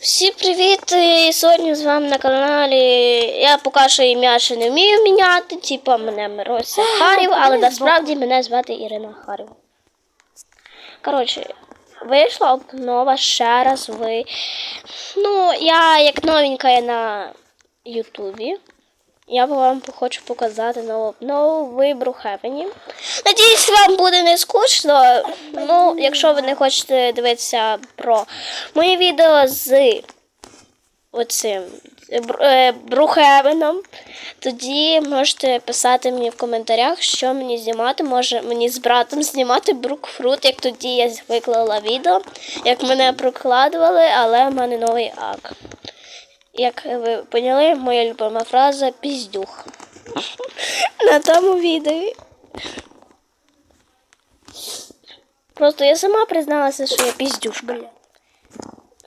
Всім привіт! І сьогодні з вами на каналі. Я поки що ім'я ще не вмію міняти, типа мене Мирося Харів, але насправді мене звати Ірина Харів. Коротше, вийшла обнова ще раз ви. Ну, я як новенька я на Ютубі. Я вам хочу показати нову обнову в Брухевені. Надіюсь, вам буде не скучно. Ну, якщо ви не хочете дивитися про моє відео з оцим е, Брухевеном, тоді можете писати мені в коментарях, що мені знімати. Може мені з братом знімати Брукфрут, як тоді я виклала відео, як мене прокладували, але в мене новий ак. Як ви поняли, моя любима фраза піздюх. На тому відео. Просто я сама призналася, що я піздюшка.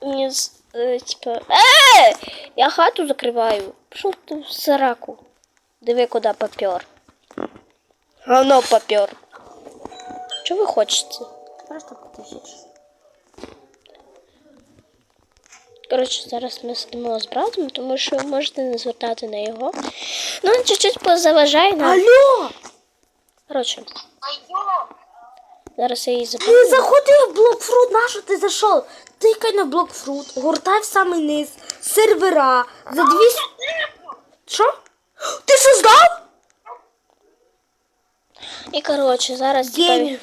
Мені е, типа. Е! Я хату закриваю. Пішов ти в сараку. Диви, куди попер. Говно попер. Що ви хочете? Просто потисячу. Коротше, зараз ми сидимо з братом, тому що ви можете не звертати на його. Ну, він чуть-чуть позаважає нам. Алло! Коротше, зараз я її Ти забуду. заходи в блокфрут, на що ти зайшов? Тикай на блокфрут, гортай в самий низ, сервера, за 200... Що? Ти що здав? І коротше, зараз Геній.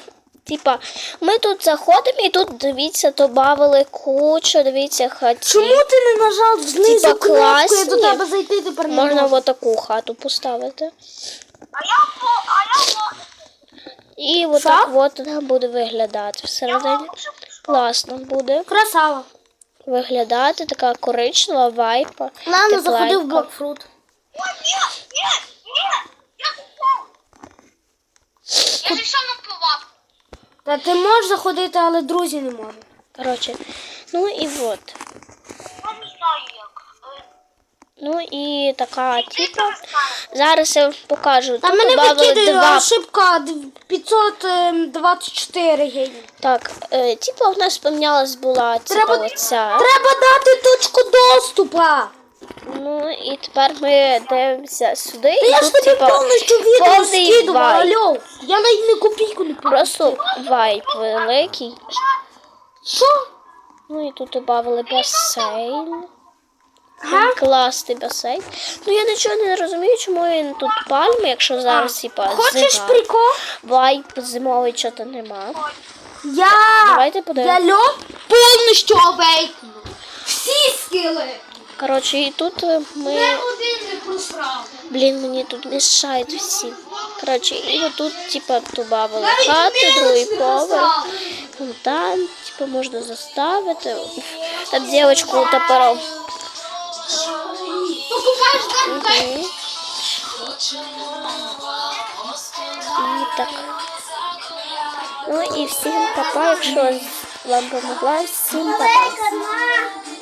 Типа, ми тут заходимо і тут дивіться, добавили кучу, дивіться, хаті. Чому ти не нажав знизу Типа кнопку, я до тебе зайти тепер не Можна можу. в таку хату поставити. А я по, а я по, І отак от вона буде виглядати всередині. Класно буде Красава. виглядати, така коричнева вайпа. Ладно, заходи в блокфрут. Ой, нет, нет, нет, я попал. Я зайшов на палатку. Та ти можеш заходити, але друзі не можуть. Коротше, ну і от. Ну і така, типа. Зараз я покажу. Та мене викидає два ошибка 524 гривень. Так, е, типа у нас помінялась була типа Треба- оця. Треба дати точку доступа. Ну і тепер ми дивимося сюди. Та і я ж тобі типа, повністю відео повний скидувала, вайп. алло. Я навіть не копійку не пила. Просто вайп великий. Що? Ну і тут додали басейн. Га? Класний басейн. Ну я нічого не розумію, чому він тут пальми, якщо зараз типа Хочеш зима. прикол? Вайп зимовий чого-то нема. Я, Давайте я подивимось. повністю овейкну. Всі скили. Коротше, і тут е, ми. один не просрав. Блін, мені тут мішають всі. Коротше, і отут, типа, добавили хати, другий поверх. Фонтан, типа, можна заставити. Там дівчинку топором. Ну покажеш, дай, дай. Мгм. І так. Ну і всім папа, якщо вам помогла, всім папа.